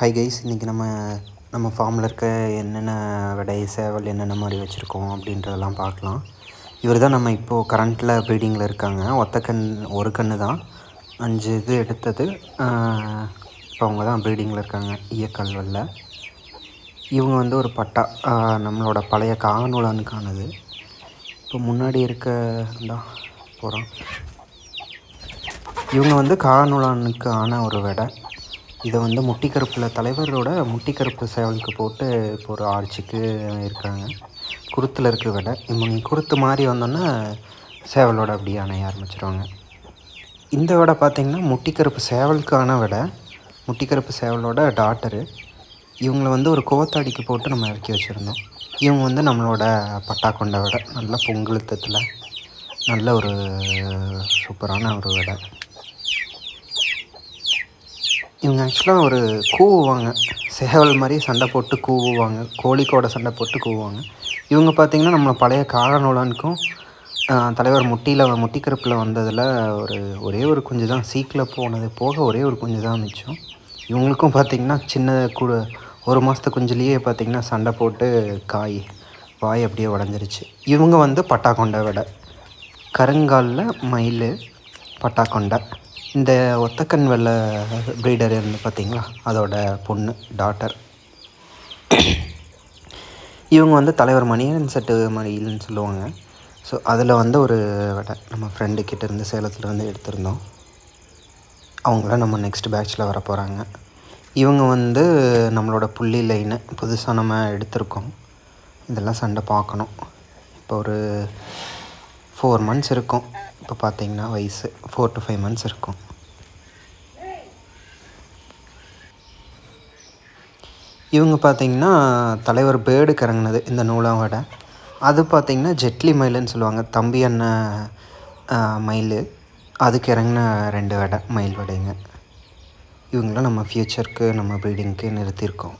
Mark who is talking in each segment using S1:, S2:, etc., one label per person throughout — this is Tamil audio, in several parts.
S1: ஹை கைஸ் இன்றைக்கி நம்ம நம்ம ஃபார்மில் இருக்க என்னென்ன விடை சேவல் என்னென்ன மாதிரி வச்சுருக்கோம் அப்படின்றதெல்லாம் பார்க்கலாம். இவர் தான் நம்ம இப்போது கரண்ட்டில் ப்ரீடிங்கில் இருக்காங்க. ஒத்த கண் ஒரு கன்று தான் அஞ்சு இது எடுத்தது. இப்போ அவங்க தான் ப்ரீடிங்கில் இருக்காங்க ஈயக்கல்வல்ல இவங்க வந்து ஒரு பட்டா நம்மளோட பழைய காணொலனுக்கானது இப்போ முன்னாடி இருக்க தான் போகிறோம் இவங்க வந்து காணொலானுக்கான ஒரு விடை. இதை வந்து முட்டிக்கருப்பில் தலைவரோட முட்டிக்கருப்பு சேவலுக்கு போட்டு இப்போ ஒரு ஆட்சிக்கு இருக்காங்க. குருத்தில் இருக்க விட இவங்க குருத்து மாதிரி வந்தோன்னா சேவலோட அப்படியே அணைய ஆரம்பிச்சிருவாங்க. இந்த விடை பார்த்திங்கன்னா முட்டிக்கருப்பு சேவலுக்கான விட முட்டிக்கருப்பு சேவலோட டாட்டரு இவங்கள வந்து ஒரு கோத்தாடிக்கு போட்டு நம்ம இறக்கி வச்சுருந்தோம். இவங்க வந்து நம்மளோட பட்டா கொண்ட விடை நல்ல பொங்கலுத்தத்தில் நல்ல ஒரு சூப்பரான ஒரு விடை இவங்க ஆக்சுவலாக ஒரு கூவுவாங்க. சேவல் மாதிரி சண்டை போட்டு கூவுவாங்க. கோழிக்கோட சண்டை போட்டு கூவுவாங்க. இவங்க பார்த்திங்கன்னா நம்மளை பழைய காலநூலானுக்கும் தலைவர் முட்டியில் முட்டிக்கருப்பில் வந்ததில் ஒரு ஒரே ஒரு குஞ்சு தான். சீக்கில் போனது போக ஒரே ஒரு குஞ்சு தான் மிச்சம். இவங்களுக்கும் பார்த்திங்கன்னா சின்ன கு ஒரு மாதத்து குஞ்சுலேயே பார்த்திங்கன்னா சண்டை போட்டு காய் வாய் அப்படியே உடஞ்சிருச்சு. இவங்க வந்து பட்டாக்கொண்டை விட கருங்காலில் மயில் பட்டாக்கொண்டை இந்த ஒத்தக்கன் வெள்ளை ப்ரீடர் இருந்து பார்த்தீங்களா? அதோட பொண்ணு டாட்டர் இவங்க வந்து தலைவர் மணியன் செட்டு மணியில்னு சொல்லுவாங்க. ஸோ அதில் வந்து ஒரு வடை நம்ம ஃப்ரெண்டு கிட்டேருந்து சேலத்துலேருந்து எடுத்திருந்தோம். அவங்கள நம்ம நெக்ஸ்ட் பேட்சில் வர போகிறாங்க இவங்க வந்து நம்மளோட புள்ளி லைனு புதுசாக நம்ம எடுத்திருக்கோம். இதெல்லாம் சண்டை பார்க்கணும். இப்போ ஒரு ஃபோர் மந்த்ஸ் இருக்கும். இப்போ பார்த்தீங்கன்னா வயசு ஃபோர் டு ஃபைவ் மந்த்ஸ் இருக்கும். இவங்க பார்த்திங்கன்னா தலைவர் பேர்டு கறங்கினது இந்த நூலாவோட அது பார்த்திங்கன்னா ஜெட்லி மயிலுன்னு சொல்லுவாங்க. தம்பி அண்ணன் மயில். அதுக்கு இறங்கின ரெண்டு வடை மயில் வடைங்க. இவங்களாம் நம்ம ஃப்யூச்சருக்கு நம்ம ப்ரீடிங்க்கு நிறுத்தியிருக்கோம்.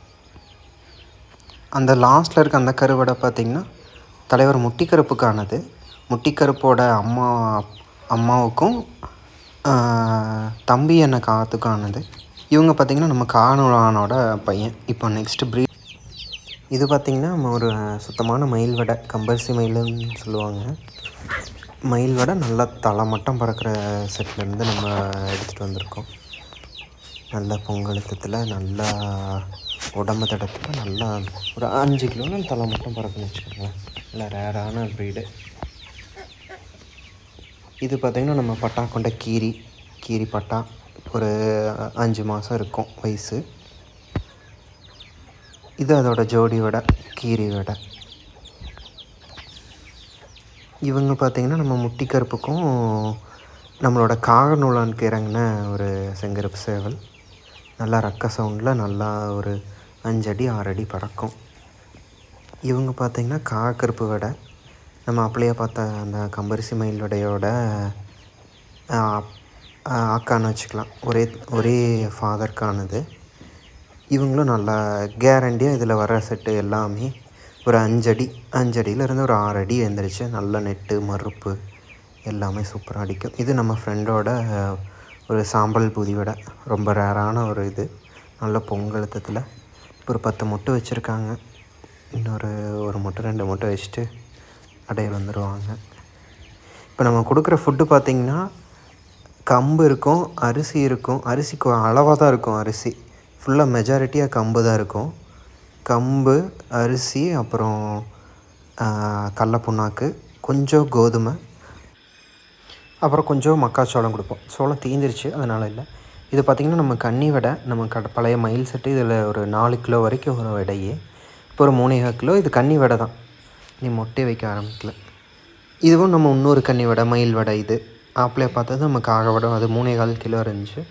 S1: அந்த லாஸ்ட்டில் இருக்க அந்த கருவடை பார்த்திங்கன்னா தலைவர் முட்டிக்கருப்புக்கானது முட்டிக்கருப்போட அம்மா அம்மாவுக்கும் தம்பி என்ன காத்துக்கானது. இவங்க பார்த்திங்கன்னா நம்ம காணொலானோட பையன். இப்போ நெக்ஸ்ட்டு ப்ரீ இது பார்த்திங்கன்னா நம்ம ஒரு சுத்தமான மயில் வடை கம்பர்சி மயிலுன்னு சொல்லுவாங்க. மயில் வடை நல்லா தலை மட்டும் பறக்கிற செட்லேருந்து நம்ம எடுத்துகிட்டு வந்திருக்கோம். நல்ல பொங்கலத்தில் நல்லா உடம்பு தடத்தில் நல்லா ஒரு அஞ்சு கிலோன்னு தலை மட்டும் பறக்குன்னு வச்சுக்கோங்களேன். நல்லா ரேரான ப்ரீடு இது பார்த்திங்கன்னா நம்ம பட்டா கொண்ட கீரி கீரி பட்டா. ஒரு அஞ்சு மாதம் இருக்கும் வயசு. இது அதோட ஜோடி வடை கீரி வடை. இவங்க பார்த்திங்கன்னா நம்ம முட்டி கருப்புக்கும் நம்மளோட காகநூலானுக்கு இறங்கின ஒரு செங்கருப்பு சேவல். நல்லா ரக்க சவுண்டில் நல்லா ஒரு அஞ்சடி ஆறடி பறக்கும். இவங்க பார்த்திங்கன்னா காக்கருப்பு வடை நம்ம அப்படியே பார்த்த அந்த கம்பரிசி மயிலுடையோட அக்கான்னு வச்சுக்கலாம். ஒரே ஒரே ஃபாதர்க்கானது இவங்களும் நல்லா கேரண்டியாக இதில் வர செட்டு எல்லாமே ஒரு அஞ்சடி அஞ்சடியிலேருந்து ஒரு ஆறு அடி எழுந்திரிச்சு நல்ல நெட்டு மறுப்பு எல்லாமே சூப்பராக அடிக்கும். இது நம்ம ஃப்ரெண்டோட ஒரு சாம்பல் புதிவடை ரொம்ப ரேரான ஒரு இது. நல்ல பொங்கழுத்தத்தில் ஒரு பத்து முட்டை வச்சுருக்காங்க. இன்னொரு ஒரு முட்டை ரெண்டு முட்டை வச்சுட்டு அடைய வந்துடுவாங்க இப்போ நம்ம கொடுக்குற ஃபுட்டு பார்த்திங்கன்னா கம்பு இருக்கும் அரிசி இருக்கும். அரிசி அளவாக தான் இருக்கும் அரிசி. ஃபுல்லாக மெஜாரிட்டியாக கம்பு தான் இருக்கும். கம்பு அரிசி அப்புறம் கடல புண்ணாக்கு கொஞ்சம் கோதுமை. அப்புறம் கொஞ்சம் மக்காச்சோளம் கொடுப்போம். சோளம் தீந்துருச்சு அதனால் இல்லை. இது பார்த்திங்கன்னா நம்ம கன்னி விடை நம்ம கட பழைய மயில் செட்டு இதில் ஒரு நாலு கிலோ வரைக்கும் வரும் விடையே. இப்போ ஒரு மூணே கிலோ இது கன்னி விடை தான். நீ மொட்டை வைக்க ஆரம்பிக்கல. இதுவும் நம்ம இன்னொரு கன்னி வடை மயில் வடை இது. ஆப்பிளே பார்த்தது நம்ம காக வடம் அது மூணே கால் கிலோ இருந்துச்சு.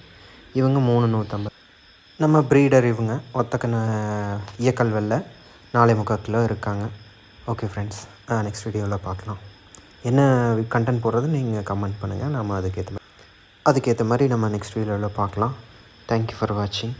S1: இவங்க மூணு நூற்றம்பது நம்ம ப்ரீடர் இவங்க ஒத்தக்கண்ண இயக்கல் வெள்ளை நாலே முக்கால் கிலோ இருக்காங்க. ஓகே ஃப்ரெண்ட்ஸ் நெக்ஸ்ட் வீடியோவில் பார்க்கலாம். என்ன கண்டென்ட் போடுறது நீங்கள் கமெண்ட் பண்ணுங்கள் நம்ம அதுக்கேற்ற மாதிரி அதுக்கேற்ற மாதிரி நம்ம நெக்ஸ்ட் வீடியோவில் பார்க்கலாம். தேங்க்யூ ஃபார் வாட்சிங்